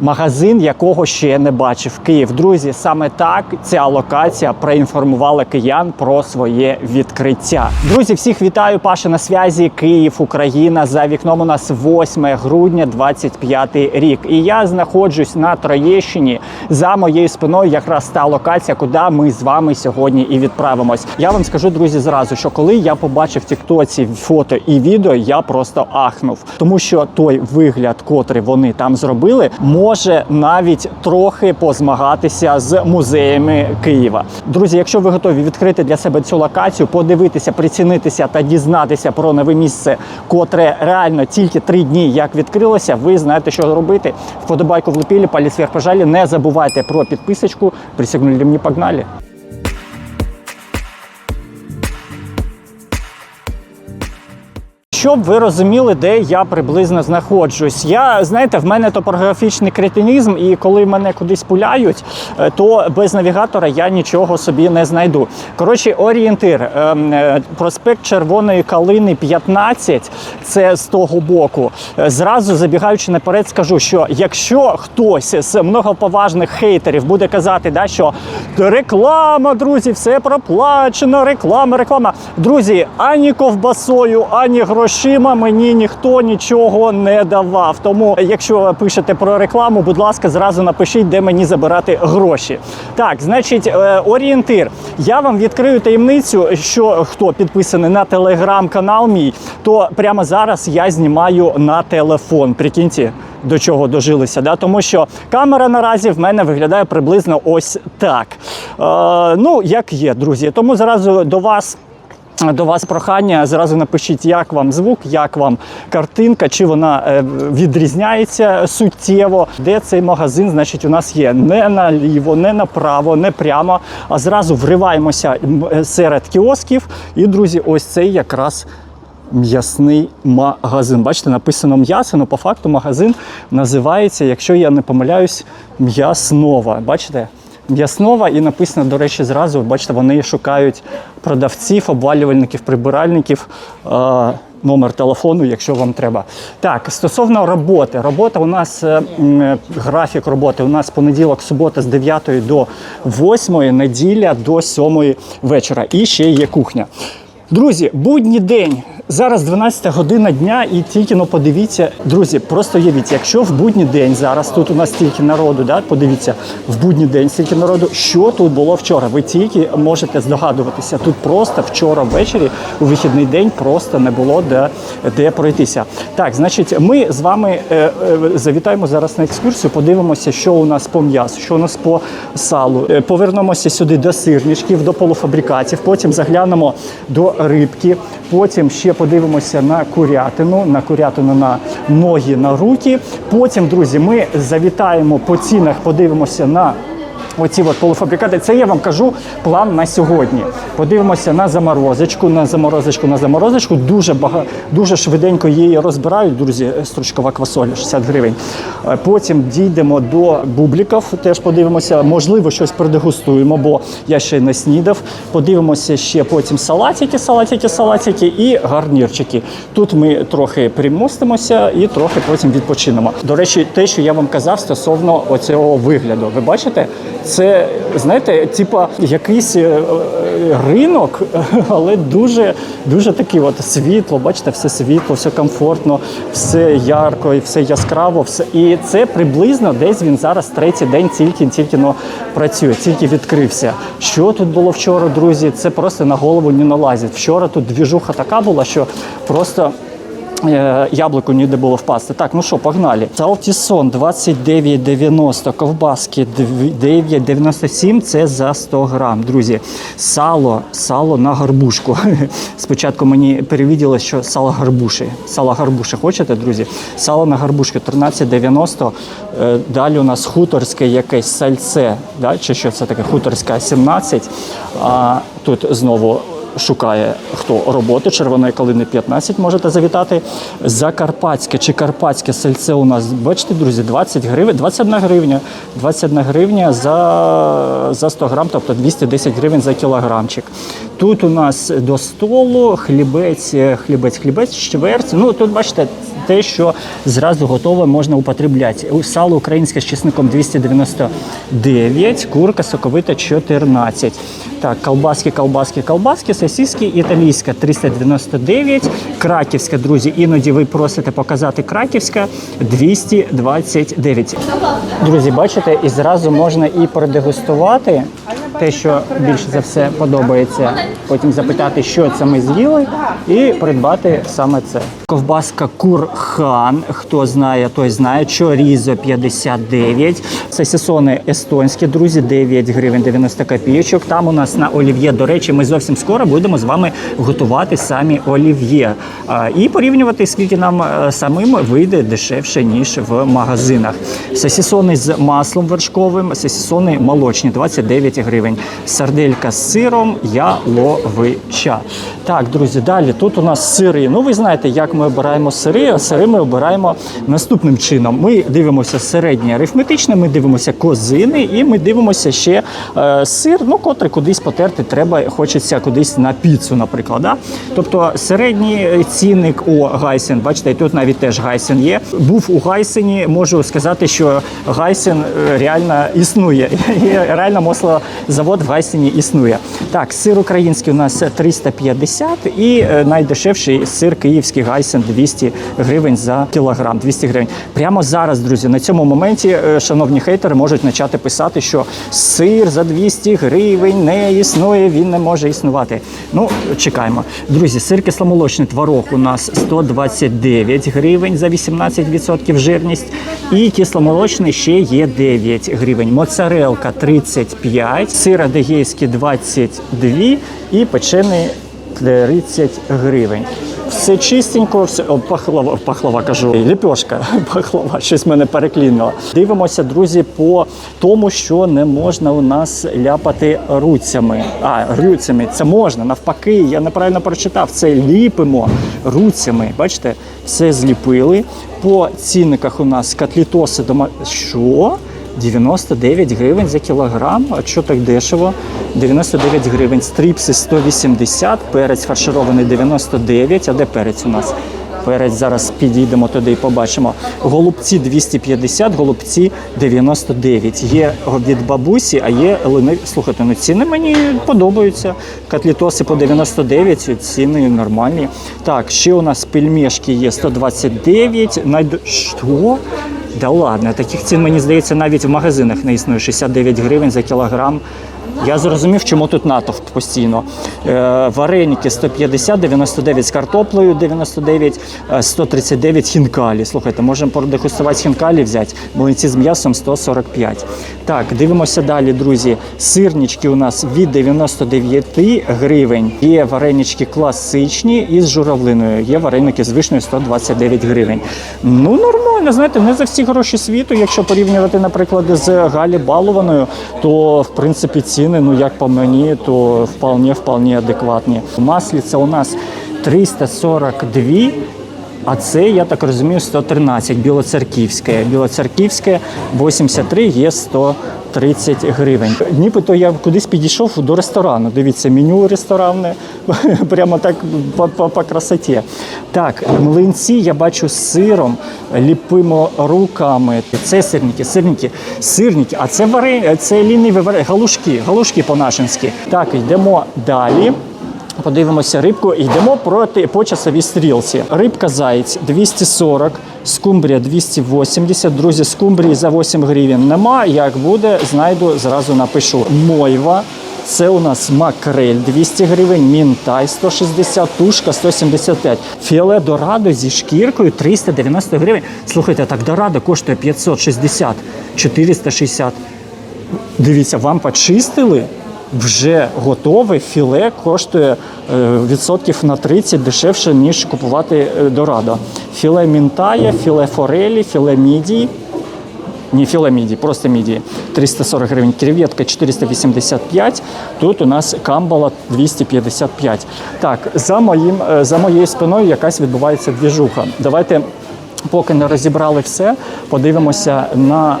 Магазин, якого ще не бачив, Київ. Друзі, саме так ця локація проінформувала киян про своє відкриття. Друзі, всіх вітаю! Паша на зв'язі. Київ, Україна. За вікном у нас 8 грудня, 25 рік. І я знаходжусь на Троєщині. За моєю спиною якраз та локація, куди ми з вами сьогодні і відправимось. Я вам скажу, друзі, зразу, що коли я побачив Тіктоці фото і відео, я просто ахнув, тому що той вигляд, котрий вони там зробили, може навіть трохи позмагатися з музеями Києва. Друзі, якщо ви готові відкрити для себе цю локацію, подивитися, прицінитися та дізнатися про нове місце, котре реально тільки три дні як відкрилося, ви знаєте, що робити. Вподобайку влепили, палець вверх пожалі. Не забувайте про підписочку. Присягнули мені, погнали. Щоб ви розуміли, де я приблизно знаходжусь. Я знаєте, в мене топографічний кретинізм, і коли мене кудись пуляють, е, то без навігатора я нічого собі не знайду. Коротше, орієнтир. ем, е, Проспект Червоної Калини 15, це з того боку. Е, Зразу забігаючи наперед, скажу, що якщо хтось з многоповажних хейтерів буде казати, да, що реклама, друзі, все проплачено, реклама, реклама. Друзі, ані ковбасою, ані грошима мені ніхто нічого не давав. Тому, якщо пишете про рекламу, будь ласка, зразу напишіть, де мені забирати гроші. Так, значить, е, орієнтир. Я вам відкрию таємницю, що хто підписаний на телеграм-канал мій, то прямо зараз я знімаю на телефон. Прикиньте. До чого дожилися, да? тому що камера наразі в мене виглядає приблизно ось так. Е, ну, як є, друзі. Тому зразу до вас до вас прохання. Зразу напишіть, як вам звук, як вам картинка, чи вона е, відрізняється суттєво. Де цей магазин, значить, у нас є не наліво, не направо, не прямо, а зразу вриваємося е, серед кіосків. І, друзі, ось цей якраз. М'ясний магазин. Бачите, написано м'ясо, але по факту магазин називається, якщо я не помиляюсь, м'яснова. Бачите? М'яснова і написано, до речі, зразу, бачите, вони шукають продавців, обвалювальників, прибиральників. Е, Номер телефону, якщо вам треба. Так, стосовно роботи. Робота у нас е, е, графік роботи. У нас понеділок, субота з 9 до 8, неділя до 7 вечора. І ще є кухня. Друзі, будній день. Зараз 12 година дня, і тільки ну подивіться, друзі, просто уявіть, якщо в будній день зараз тут у нас стільки народу, да, подивіться, в будній день стільки народу, що тут було вчора. Ви тільки можете здогадуватися. Тут просто вчора ввечері у вихідний день просто не було де, де пройтися. Так, значить, ми з вами е, е, завітаємо зараз на екскурсію, подивимося, що у нас по м'ясу, що у нас по салу. Е, Повернемося сюди до сирничків, до полуфабрикатів, потім заглянемо до рибки, потім ще подивимося на курятину, на курятину на ноги, на руки. Потім, друзі, ми завітаємо по цінах, подивимося на. Оці от полуфабрикати, це я вам кажу план на сьогодні. Подивимося на заморозочку, на заморозочку, на заморозочку. Дуже бага, дуже швиденько її розбирають, друзі. Стручкова квасоля, 60 гривень. Е, Потім дійдемо до бубліків, теж подивимося. Можливо, щось продегустуємо, бо я ще не снідав. Подивимося ще потім салатики, салатики, салатики і гарнірчики. Тут ми трохи примостимося і трохи потім відпочинемо. До речі, те, що я вам казав стосовно оцього вигляду. Ви бачите? Це знаєте, типа якийсь е, е, ринок, але дуже дуже такий от світло. Бачите, все світло, все комфортно, все ярко і все яскраво. Все і це приблизно десь він зараз третій день тільки тільки но працює, тільки відкрився. Що тут було вчора, друзі? Це просто на голову не налазить. Вчора тут двіжуха така була, що просто. Е, Яблуку ніде було впасти. Так, ну що, погнали. Салтісон 29,90, ковбаски 9,97 це за 100 грам. Друзі, сало, сало на гарбушку. Спочатку мені перевіділо, що сало гарбуші. Сало гарбуші хочете, друзі? Сало на гарбушку 13,90. Е, Далі у нас хуторське якесь сальце, да? чи що це таке? Хуторська 17. А тут знову шукає хто роботи. Червоної калини 15 можете завітати. Закарпатське чи карпатське сельце у нас, бачите, друзі, 20 гривень, 21 гривня. 21 гривня за, за 100 грам, тобто 210 гривень за кілограмчик. Тут у нас до столу хлібець, е, хлібець, хлібець, чверть. Ну тут бачите, те, що зразу готове можна употребляти. Сало українське з чесником 299, курка соковита 14. Так, колбаски, колбаски, колбаски, сосиски, італійська 399, краківська, друзі, іноді ви просите показати краківська 229. Друзі, бачите, і зразу можна і продегустувати те, що більше за все подобається. Потім запитати, що це ми з'їли, і придбати саме це. Ковбаска Курхан. Хто знає, той знає. Чорізо 59. Сосісони естонські, друзі, 9 гривень 90 копійочок. Там у нас на олів'є. До речі, ми зовсім скоро будемо з вами готувати самі олів'є і порівнювати, скільки нам е, самим вийде дешевше ніж в магазинах. Сосісони з маслом вершковим, сосісони молочні 29 гривень. Сарделька з сиром яловича. Так, друзі, далі тут у нас сири. Ну, ви знаєте, як ми обираємо сири. А Сири ми обираємо наступним чином. Ми дивимося середнє арифметичне, ми дивимося козини, і ми дивимося ще е, сир, ну котрий кудись потерти треба, хочеться кудись на піцу, наприклад. Да? Тобто середній цінник у Гайсен, бачите, тут навіть теж Гайсен є. Був у Гайсені, можу сказати, що Гайсен е, реально існує. І реально маслозавод в Гайсені існує. Так, сир український у нас 350 і е, найдешевший сир київський Гайсен 200 гривень за кілограм. 200 гривень. Прямо зараз, друзі, на цьому моменті, е, шановні хейтери, можуть почати писати, що сир за 200 гривень не існує, він не може існувати. Ну, чекаємо. Друзі, сир кисломолочний творог у нас 129 гривень за 18% жирність. І кисломолочний ще є 9 гривень. Моцарелка 35, сир адегейський 22 і печений 30 гривень. Все чистенько, все о, пахлава, пахлава кажу, ліпьошка, пахлава, щось мене переклінило. Дивимося, друзі, по тому, що не можна у нас ляпати руцями. А, руцями, це можна, навпаки, я неправильно прочитав. Це ліпимо руцями. Бачите, все зліпили. По цінниках у нас котлітоси дома. Що? 99 гривень за кілограм. А що так дешево? 99 гривень. Стріпси 180, перець фарширований 99. А де перець у нас? Перець зараз підійдемо туди і побачимо. Голубці 250, голубці 99. Є від бабусі, а є лини. Слухайте, ну ціни мені подобаються. Котлітоси по 99, ціни нормальні. Так, ще у нас пельмешки є 129. Найд... Що? Да ладно, таких цін, мені здається, навіть в магазинах не існує 69 гривень за кілограм. Я зрозумів, чому тут натовп постійно. Е, вареники 150, 99 з картоплею, 99, е, 139 хінкалі. Слухайте, можемо продегустувати хінкалі взяти. Млинці з м'ясом 145. Так, дивимося далі, друзі. Сирнички у нас від 99 гривень. Є варенички класичні із журавлиною. Є вареники з вишнею 129 гривень. Ну, нормально, знаєте, не за всі гроші світу. Якщо порівнювати, наприклад, з Галі Балованою, то в принципі ціни, ну як по мені, то вполне, вполне адекватні. Маслиця у нас 342. А це, я так розумію, 113 білоцерківське. Білоцерківське 83 є 130 гривень. Нібито я кудись підійшов до ресторану. Дивіться, меню ресторанне, прямо так по, по, по красоті. Так, млинці я бачу з сиром, ліпимо руками. Це сирники, сирники, сирники. А це вари, це ліниві вари, галушки, галушки по-нашенськи. Так, йдемо далі. Подивимося рибку. Йдемо проти по часовій стрілці. Рибка заєць 240, скумбрія 280. Друзі, скумбрії за 8 гривень нема. Як буде, знайду, зразу напишу. Мойва. Це у нас макрель 200 гривень, мінтай 160, тушка 175. Філе дорадо зі шкіркою 390 гривень. Слухайте, так дорадо коштує 560, 460. Дивіться, вам почистили. Вже готове філе коштує е, відсотків на 30 дешевше, ніж купувати е, дорадо. Філе мінтая, філе форелі, філе мідії. Ні, філе мідії, просто мідії. 340 гривень. Креветка 485. Тут у нас камбала 255. Так, за, моїм, е, за моєю спиною якась відбувається двіжуха. Давайте Поки не розібрали все, подивимося на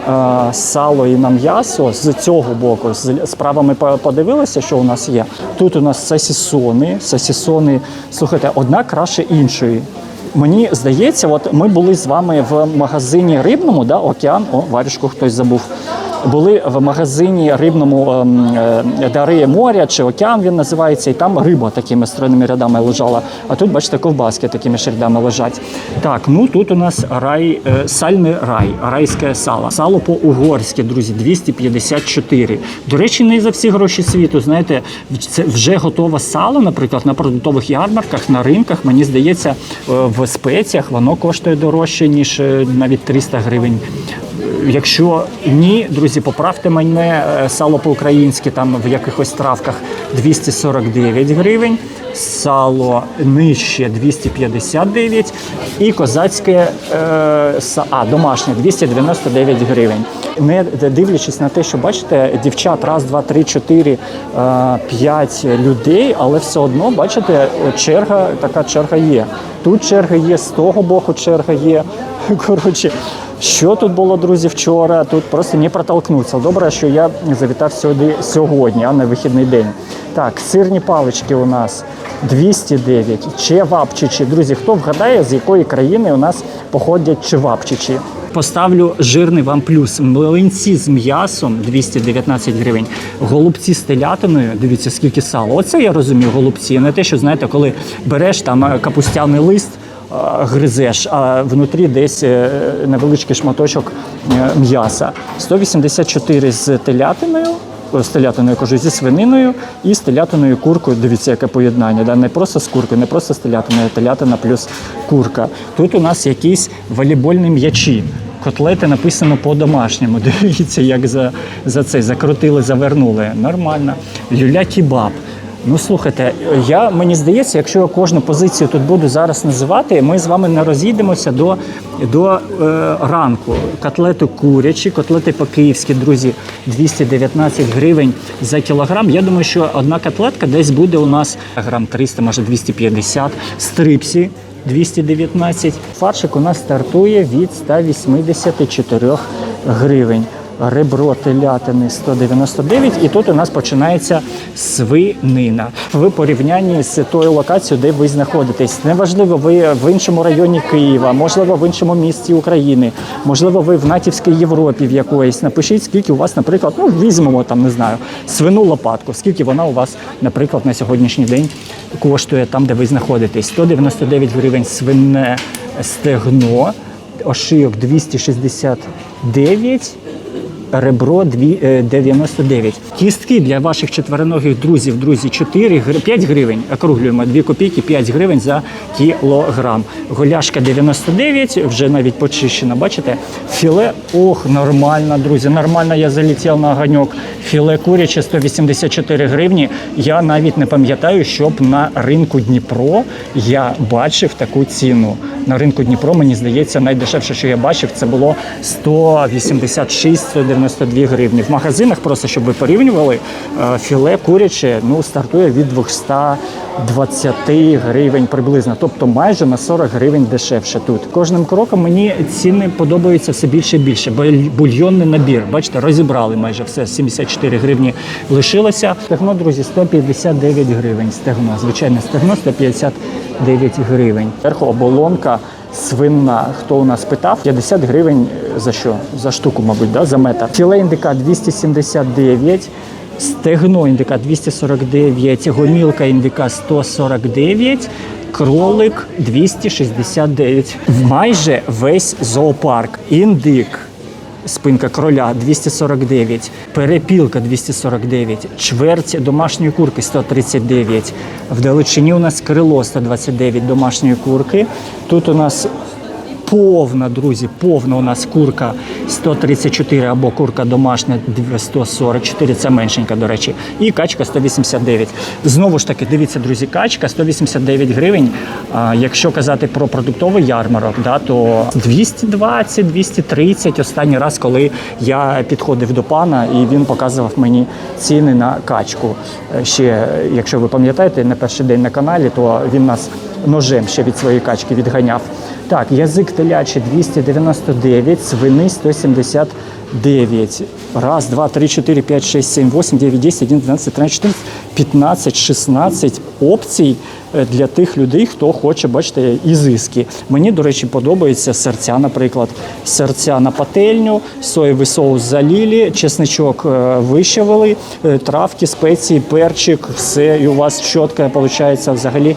е, сало і на м'ясо з цього боку. З справами по- подивилися, що у нас є. Тут у нас сасісони. Сасісони, слухайте, одна краще іншої. Мені здається, от ми були з вами в магазині рибному, да, океан. О, варішку хтось забув. Були в магазині рибному ем, е, Дари моря чи океан він називається, і там риба такими стройними рядами лежала. А тут, бачите, ковбаски такими ж рядами лежать. Так, ну тут у нас рай, е, сальний рай, райське сало. Сало по-угорськи, друзі, 254. До речі, не за всі гроші світу. Знаєте, це вже готове сало, наприклад, на продуктових ярмарках, на ринках. Мені здається, е, в спеціях воно коштує дорожче, ніж навіть 300 гривень. Якщо ні, друзі, поправте мене е, сало по-українськи там в якихось травках 249 гривень, сало нижче 259 і козацьке е, а, домашнє 299 гривень. Не дивлячись на те, що бачите, дівчат раз, два, три, чотири, е, п'ять людей, але все одно, бачите, черга, така черга є. Тут черга є, з того боку черга є. Коротше, що тут було, друзі, вчора? Тут просто не протолкнуться. Добре, що я завітав сюди сьогодні, а не вихідний день. Так, сирні палички у нас 209. Чевапчичі. Друзі, хто вгадає, з якої країни у нас походять чевапчичі? Поставлю жирний вам плюс. Млинці з м'ясом 219 гривень. Голубці з телятиною. Дивіться, скільки сала. Оце я розумію, голубці. Не те, що знаєте, коли береш там е, капустяний лист гризеш, а внутрі десь е, невеличкий шматочок е, м'яса. 184 з телятиною. О, З телятиною кажу, зі свининою і з телятиною куркою. Дивіться, яке поєднання. Да? Не просто з куркою, не просто з а телятина плюс курка. Тут у нас якісь волейбольні м'ячі. Котлети написано по-домашньому. Дивіться, як за, за це закрутили, завернули. Нормально. Юля кібаб. Ну слухайте, я мені здається, якщо я кожну позицію тут буду зараз називати, ми з вами не розійдемося до, до е, ранку. Котлети курячі, котлети по-київськи, друзі, 219 гривень за кілограм. Я думаю, що одна котлетка десь буде у нас грам 300, може 250. Стрипсі 219. Фаршик у нас стартує від 184 гривень. Ребро телятини 199, і тут у нас починається свинина в порівнянні з тою локацією, де ви знаходитесь. Неважливо, ви в іншому районі Києва, можливо, в іншому місті України, можливо, ви в натівській Європі в якоїсь. Напишіть, скільки у вас, наприклад, ну візьмемо там, не знаю, свину лопатку, скільки вона у вас, наприклад, на сьогоднішній день коштує там, де ви знаходитесь. 199 гривень свине стегно, ошийок 269 ребро дві- е, 99. Кістки для ваших четвероногих друзів, друзі, 4, гри- 5 гривень, округлюємо, 2 копійки, 5 гривень за кілограм. Голяшка 99, вже навіть почищена, бачите? Філе, ох, нормально, друзі, нормально я залетів на огоньок. Філе куряче 184 гривні. Я навіть не пам'ятаю, щоб на ринку Дніпро я бачив таку ціну. На ринку Дніпро, мені здається, найдешевше, що я бачив, це було 186-192 гривні. В магазинах, просто щоб ви порівнювали, е, філе куряче ну, стартує від 220 гривень приблизно, тобто майже на 40 гривень дешевше тут. Кожним кроком мені ціни подобаються все більше і більше. Бульйонний набір, бачите, розібрали майже все. 74 гривні лишилося. Стегно, друзі, 159 гривень. Стегно, звичайне стегно 159 гривень. Оболонка свинна. Хто у нас питав? 50 гривень е, за що? За штуку, мабуть, да? за метр. Філе індика 279. Стегно індика 249, гомілка індика 149, кролик 269. Майже весь зоопарк. Індик спинка кроля 249, перепілка 249, чверть домашньої курки 139. далечині у нас крило 129 домашньої курки. Тут у нас повна, друзі, повна у нас курка 134 або курка домашня 144, це меншенька, до речі, і качка 189. Знову ж таки, дивіться, друзі, качка 189 гривень. А, якщо казати про продуктовий ярмарок, да, то 220, 230 останній раз, коли я підходив до пана і він показував мені ціни на качку. Е, Ще, якщо ви пам'ятаєте, на перший день на каналі, то він нас ножем ще від своєї качки відганяв. Так, язик телячий 299, свини 179. Раз, два, три, чотири, п'ять, шесть, сім, восемь, дев'ять, десять, один, дванадцять, тринадцять, чотирнадцять, п'ятнадцять, шістнадцять опцій е, для тих людей, хто хоче, бачите, ізиски. Мені, до речі, подобаються серця, наприклад, серця на пательню, соєвий соус залілі, чесничок е, вищавили, е, травки, спеції, перчик, все, і у вас чітко виходить взагалі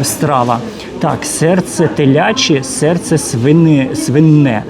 е, страва. Так, серце теляче, серце свини, свинне.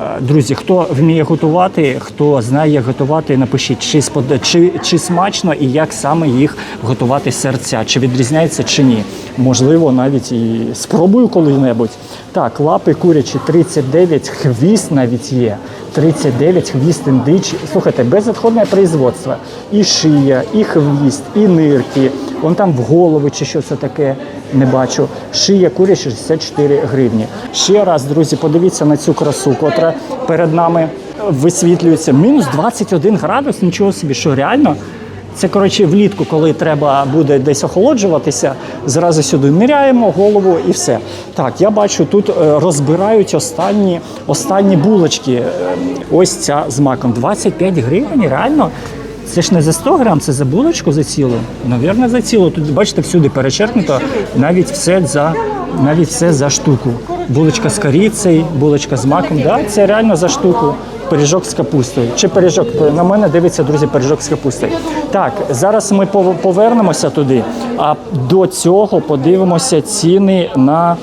Е, Друзі, хто вміє готувати, хто знає, як готувати, напишіть, чи, спод- чи, чи смачно і як саме їх готувати серця, чи відрізняється чи ні. Можливо, навіть і спробую коли-небудь. Так, лапи курячі 39, хвіст навіть є. 39, хвіст індич. Слухайте, безвідходне производство. І шия, і хвіст, і нирки. Вон там в голову чи що це таке, не бачу. Шия куряча 64 гривні. Ще раз, друзі, подивіться на цю красу, котра перед нами висвітлюється. Мінус 21 градус, нічого собі, що реально. Це коротше влітку, коли треба буде десь охолоджуватися, зразу сюди ниряємо голову і все. Так, я бачу, тут е, розбирають останні, останні булочки. Е, Ось ця з маком. 25 гривень, реально. Це ж не за 100 грам, це за булочку за цілу. Навірно, за цілу. Тут бачите, всюди перечеркнуто, навіть все за навіть все за штуку. Булочка з корицею, булочка з маком. Да, це реально за штуку. Пиріжок з капустою. Чи пиріжок на мене дивиться, друзі, пиріжок з капустою. Так, зараз ми пов- повернемося туди. А до цього подивимося ціни на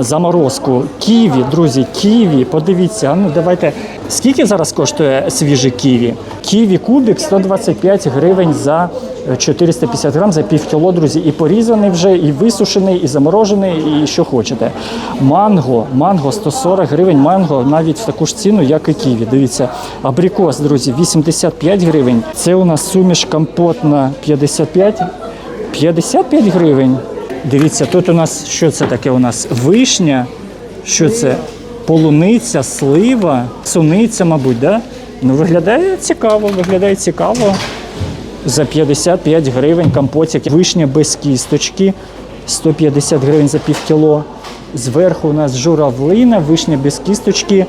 заморозку. Ківі, друзі, ківі, подивіться, ну давайте. Скільки зараз коштує свіжий ківі? Ківі кубик 125 гривень за е, 450 грам за пів кіло, друзі. І порізаний вже, і висушений, і заморожений, і що хочете. Манго, манго 140 гривень, манго навіть в таку ж ціну, як і ківі. Дивіться, абрикос, друзі, 85 гривень. Це у нас суміш компотна 55. 55 гривень. Дивіться, тут у нас що це таке? У нас вишня. Що це? Полуниця, слива, суниця, мабуть, да? Ну, виглядає цікаво, виглядає цікаво. За 55 гривень компотик. Вишня без кісточки. 150 гривень за пів кіло. Зверху у нас журавлина, вишня без кісточки.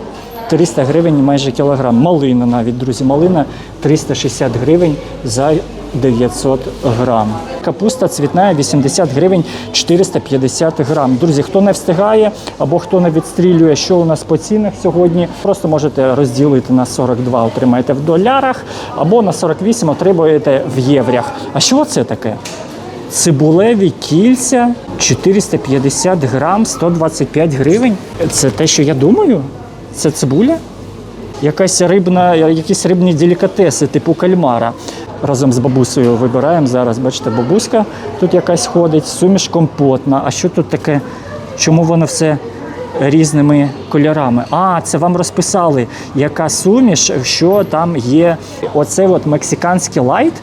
300 гривень майже кілограм. Малина навіть, друзі, малина 360 гривень за 900 грам. Капуста цвітна 80 гривень 450 грам. Друзі, хто не встигає або хто не відстрілює, що у нас по цінах сьогодні, просто можете розділити на 42, отримаєте в долярах, або на 48 отримуєте в єврях. А що це таке? Цибулеві кільця 450 грам, 125 гривень. Це те, що я думаю? Це цибуля? Якась рибна, якісь рибні делікатеси, типу кальмара. Разом з бабусею вибираємо зараз. Бачите, бабуська тут якась ходить, суміш компотна. А що тут таке? Чому воно все різними кольорами? А, це вам розписали, яка суміш, що там є. Оце от мексиканський лайт.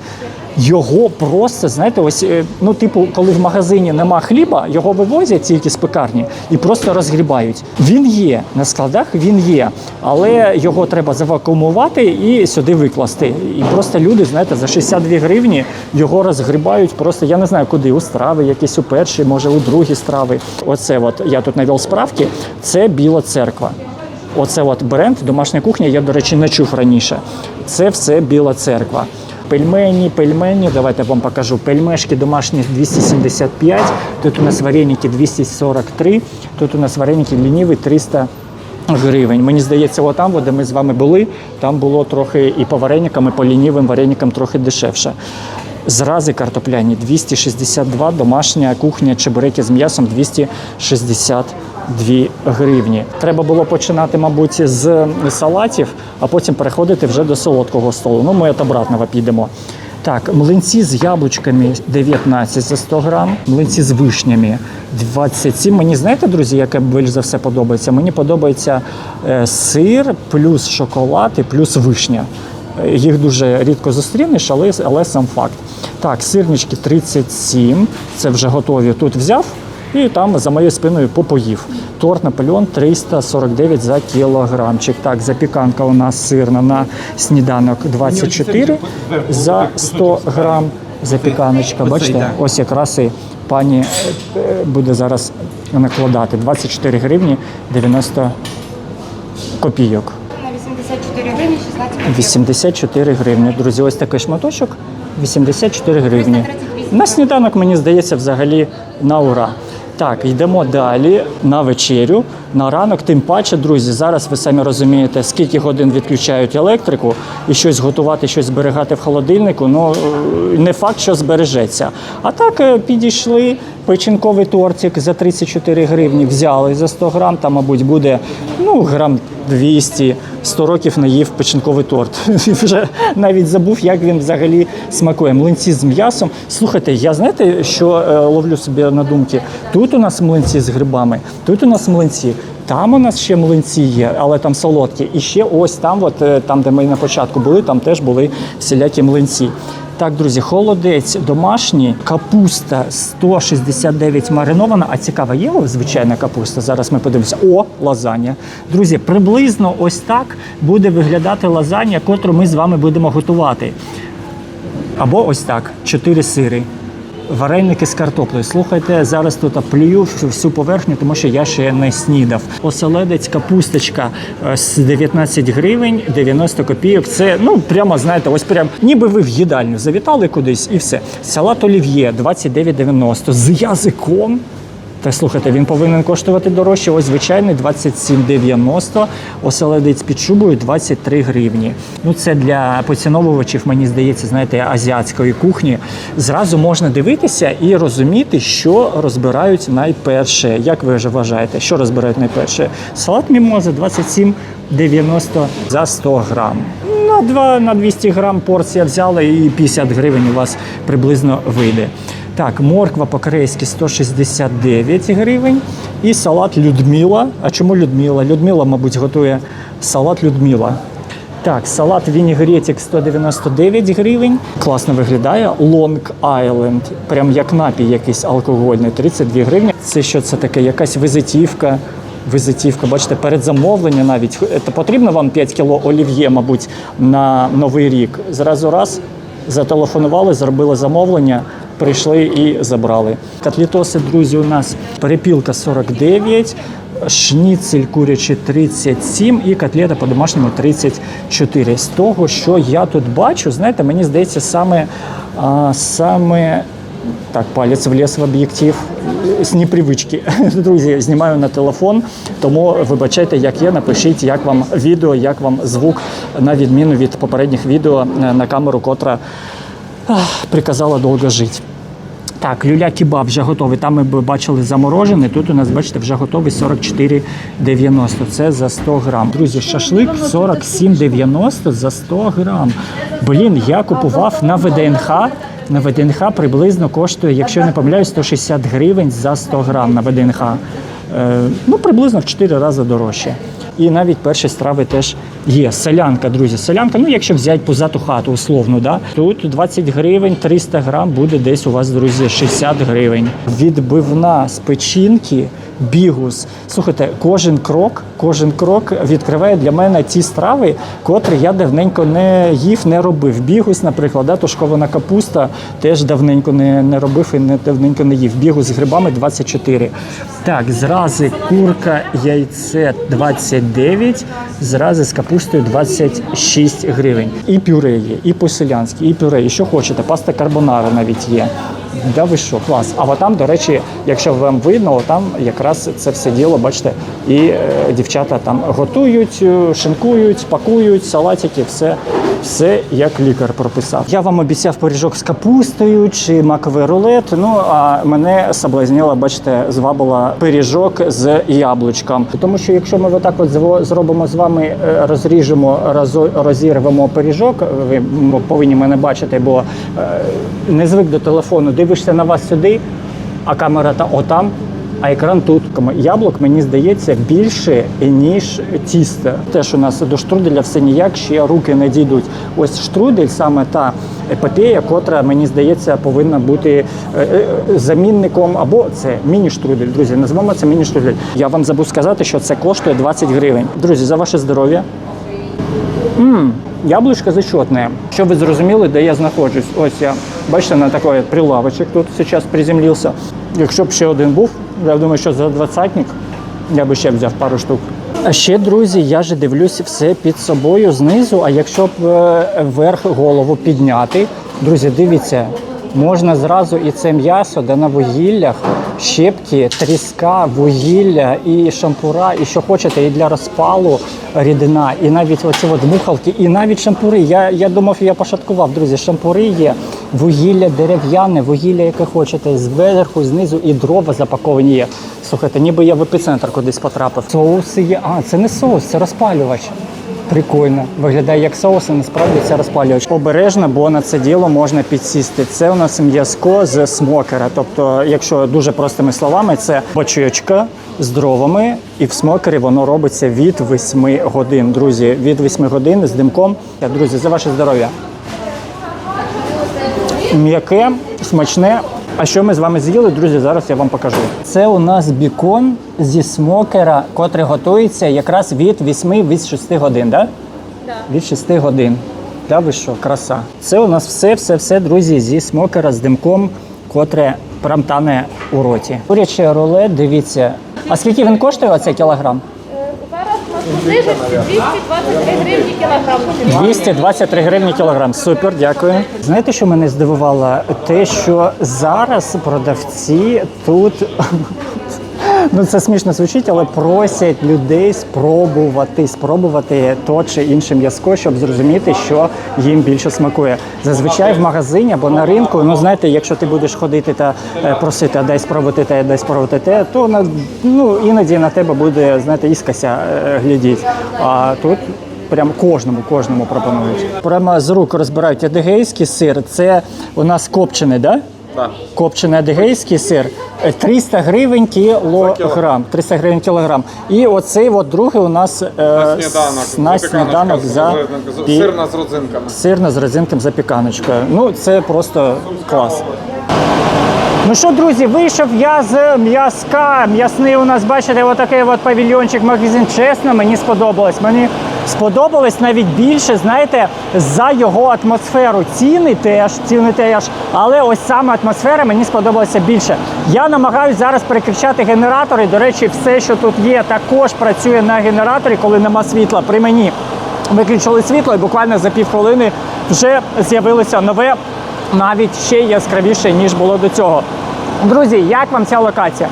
Його просто, знаєте, ось, е, ну, типу, коли в магазині нема хліба, його вивозять тільки з пекарні і просто розгрібають. Він є на складах, він є, але його треба завакуумувати і сюди викласти. І просто люди, знаєте, за 62 гривні його розгрібають. Просто я не знаю, куди у страви, якісь у перші, може у другі страви. Оце от я тут навів справки. Це біла церква. Оце от бренд домашня кухня, я, до речі, не чув раніше. Це все біла церква. Пельмені, пельмені, давайте вам покажу. Пельмешки домашні 275, тут у нас вареники 243, тут у нас вареники лініві 300 гривень. Мені здається, отам, от, де ми з вами були, там було трохи і по вареникам, і по лінівим вареникам трохи дешевше. Зрази картопляні 262, домашня кухня чебуреки з м'ясом 262 гривні. Треба було починати, мабуть, з салатів, а потім переходити вже до солодкого столу. Ну, ми от обратно підемо. Так, млинці з яблучками 19 за 100 грам, млинці з вишнями 27. Мені знаєте, друзі, яке більш за все подобається? Мені подобається е, сир плюс шоколад і плюс вишня. Їх дуже рідко зустрінеш, але, але сам факт. Так, сирнички 37, це вже готові. Тут взяв і там за моєю спиною попоїв. Торт Наполеон 349 за кілограмчик. Так, запіканка у нас сирна на сніданок 24 за 100 грам. Запіканочка, бачите, ось якраз і пані е, буде зараз накладати 24 гривні 90 копійок. На 84 гривні 16 копійок. 84 гривні. Друзі, ось такий шматочок 84 гривні. На сніданок, мені здається, взагалі на ура. Так, йдемо далі на вечерю, на ранок. Тим паче, друзі, зараз ви самі розумієте, скільки годин відключають електрику і щось готувати, щось зберігати в холодильнику. Ну е, не факт, що збережеться. А так е, підійшли печінковий тортик за 34 гривні, взяли за 100 грам. Там, мабуть, буде ну грам 200. 100 років не їв печінковий торт. Вже навіть забув, як він взагалі смакує. Млинці з м'ясом. Слухайте, я знаєте, що е, ловлю собі на думки? Тут у нас млинці з грибами, тут у нас млинці. Там у нас ще млинці є, але там солодкі. І ще ось там, от, е, там, де ми на початку були, там теж були всілякі млинці. Так, друзі, холодець домашній, капуста 169 маринована. А цікава є звичайна капуста. Зараз ми подивимося. О, лазанья. Друзі, приблизно ось так буде виглядати лазанья, котру ми з вами будемо готувати. Або ось так: чотири сири. Вареники з картоплею. Слухайте, зараз тут плюю всю, поверхню, тому що я ще не снідав. Оселедець, капусточка е, з 19 гривень 90 копійок. Це ну прямо знаєте, ось прям ніби ви в їдальню завітали кудись і все. Салат олів'є 29,90 з язиком. Та слухайте, він повинен коштувати дорожче. Ось звичайний 27,90, оселедець під шубою 23 гривні. Ну це для поціновувачів, мені здається, знаєте, азіатської кухні. Зразу можна дивитися і розуміти, що розбирають найперше. Як ви вже вважаєте, що розбирають найперше? Салат мімоза 27,90 за 100 грам. На 2 на 200 грам порція взяла і 50 гривень у вас приблизно вийде. Так, морква по-корейськи 169 гривень. І салат Людмила. А чому Людмила? Людмила, мабуть, готує салат Людмила. Так, салат Вінігретик 199 гривень. Класно виглядає. Long Island, прям як напій якийсь алкогольний, 32 гривні. Це що це таке? Якась визитівка. Визитівка, бачите, передзамовлення навіть. Це потрібно вам 5 кіло олів'є, мабуть, на новий рік. Зразу раз зателефонували, зробили замовлення, прийшли і забрали. Котлітоси, друзі, у нас перепілка 49, шніцель курячий 37 і котлета по-домашньому 34. З того, що я тут бачу, знаєте, мені здається, саме, а, саме так, палець вліз в об'єктив з непривички. Друзі, знімаю на телефон, тому вибачайте, як є, напишіть, як вам відео, як вам звук, на відміну від попередніх відео е, на камеру, котра ах, приказала довго жити. Так, люля кебаб вже готовий. Там ми бачили заморожений. Тут у нас, бачите, вже готовий 44,90. Це за 100 грам. Друзі, шашлик 47,90 за 100 грам. Блін, я купував на ВДНХ. На ВДНХ приблизно коштує, якщо я не помиляюсь, 160 гривень за 100 грам на ВДНХ. Е, ну, приблизно в 4 рази дорожче. І навіть перші страви теж є. Селянка, друзі, селянка. Ну, якщо взяти позату хату, условно, да? тут 20 гривень, 300 грам буде десь у вас, друзі, 60 гривень. Відбивна з печінки, бігус. Слухайте, кожен крок, кожен крок відкриває для мене ті страви, котрі я давненько не їв, не робив. Бігус, наприклад, да, тушкована капуста теж давненько не, не робив і не давненько не їв. Бігус з грибами 24. Так, зрази курка, яйце 29, зрази з капустою 26 гривень. І пюре є, і по-селянськи, і пюре, і що хочете, паста карбонара навіть є. Да ви що, клас. А там, до речі, якщо вам видно, там якраз це все діло, бачите, і е, дівчата там готують, е, шинкують, пакують, салатики, все, все як лікар прописав. Я вам обіцяв пиріжок з капустою чи маковий рулет. Ну а мене соблазніла, бачите, звабила пиріжок з яблучком. Тому що якщо ми отак от зробимо з вами, е, розріжемо, розірвемо пиріжок, ви повинні мене бачити, бо е, не звик до телефону. Дивишся на вас сюди, а камера та отам. А екран тут яблук, мені здається, більше ніж тісто. Теж у нас до штруделя все ніяк ще руки не дійдуть. Ось штрудель саме та епопея, котра мені здається повинна бути е, е, замінником або це міні-штрудель. Друзі, назвемо це міні-штрудель. Я вам забув сказати, що це коштує 20 гривень. Друзі, за ваше здоров'я. М, Яблучко зачетне. Щоб ви зрозуміли, де я знаходжусь. Ось я, бачите, на такий прилавочок тут зараз приземлився. Якщо б ще один був, я думаю, що за двадцятник я би ще взяв пару штук. А ще, друзі, я же дивлюсь все під собою знизу. А якщо б е, вверх голову підняти, друзі, дивіться, можна зразу і це м'ясо, де на вугіллях, щепки, тріска, вугілля і шампура, і що хочете, і для розпалу рідина, і навіть оці от мухалки, і навіть шампури. Я, я думав, я пошаткував, друзі. Шампури є, вугілля дерев'яне, вугілля, яке хочете, зверху, знизу, і дрова запаковані є. Слухайте, ніби я в епіцентр кудись потрапив. Соуси є. А, це не соус, це розпалювач. Прикольно. Виглядає як соус, а насправді це розпалювач. Обережно, бо на це діло можна підсісти. Це у нас м'язко з смокера. Тобто, якщо дуже простими словами, це бочечка з дровами, і в смокері воно робиться від 8 годин. Друзі, від 8 годин з димком. Друзі, за ваше здоров'я. М'яке, смачне. А що ми з вами з'їли, друзі? Зараз я вам покажу. Це у нас бікон зі смокера, котрий готується якраз від 8 від 6 годин, да? Да. Від 6 годин. Да, ви що, краса. Це у нас все, все, все, друзі, зі смокера з димком, котре прям тане у роті. Куряче рулет, дивіться. А скільки він коштує оцей кілограм? На знижці 223 гривні кілограм. 223 гривні кілограм. Супер, дякую. Знаєте, що мене здивувало? Те, що зараз продавці тут. Ну, це смішно звучить, але просять людей спробувати, спробувати то чи інше м'язко, щоб зрозуміти, що їм більше смакує. Зазвичай в магазині або на ринку, ну знаєте, якщо ти будеш ходити та е, просити, а дай спробувати те, дай спробувати те, то на ну іноді на тебе буде знаєте, іскася е, глядіть. А тут Прям кожному, кожному пропонують. Прямо з рук розбирають адигейський сир. Це у нас копчений, да? Так. Копчений адигейський сир. Е, 300 гривень кілограм. 300 гривень кілограм. І оцей от другий у нас е, На сніданок. на сніданок за пі- Сирна з родзинками. сирна з родзинком запіканочкою. Ну, це просто клас. Ну що, друзі, вийшов я з м'язка. М'ясний у нас, бачите, отакий от павільйончик магазин. Чесно, мені сподобалось. Мені сподобалось навіть більше, знаєте, за його атмосферу. Ціни теж, ціни теж. Але ось саме атмосфера мені сподобалася більше. Я намагаюся зараз переключати генератори. До речі, все, що тут є, також працює на генераторі, коли нема світла. При мені виключили світло, і буквально за півхвилини вже з'явилося нове, навіть ще яскравіше, ніж було до цього. Друзі, як вам ця локація?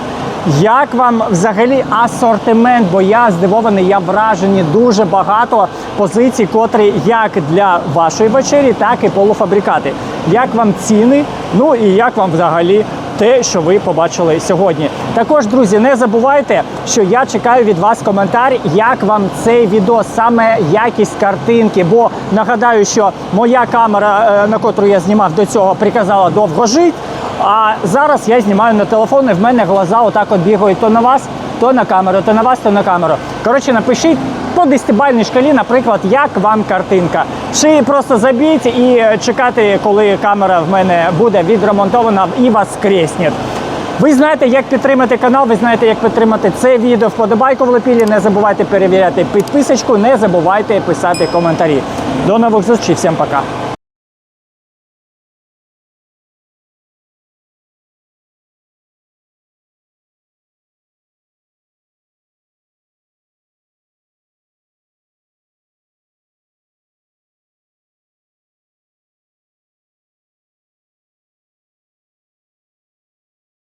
Як вам взагалі асортимент? Бо я здивований, я вражені дуже багато позицій, котрі як для вашої вечері, так і полуфабрикати. Як вам ціни? Ну і як вам взагалі те, що ви побачили сьогодні. Також, друзі, не забувайте, що я чекаю від вас коментар, як вам цей відео, саме якість картинки. Бо нагадаю, що моя камера, е, на котру я знімав до цього, приказала довго жити. А зараз я знімаю на телефон, і в мене глаза отак от бігають то на вас, то на камеру, то на вас, то на камеру. Коротше, напишіть по 10-бальній шкалі, наприклад, як вам картинка. Чи просто забіть і чекати, коли камера в мене буде відремонтована і вас скресне. Ви знаєте, як підтримати канал, ви знаєте, як підтримати це відео. Вподобайку в лепілі. Не забувайте перевіряти підписочку, не забувайте писати коментарі. До нових зустрічей, всім пока.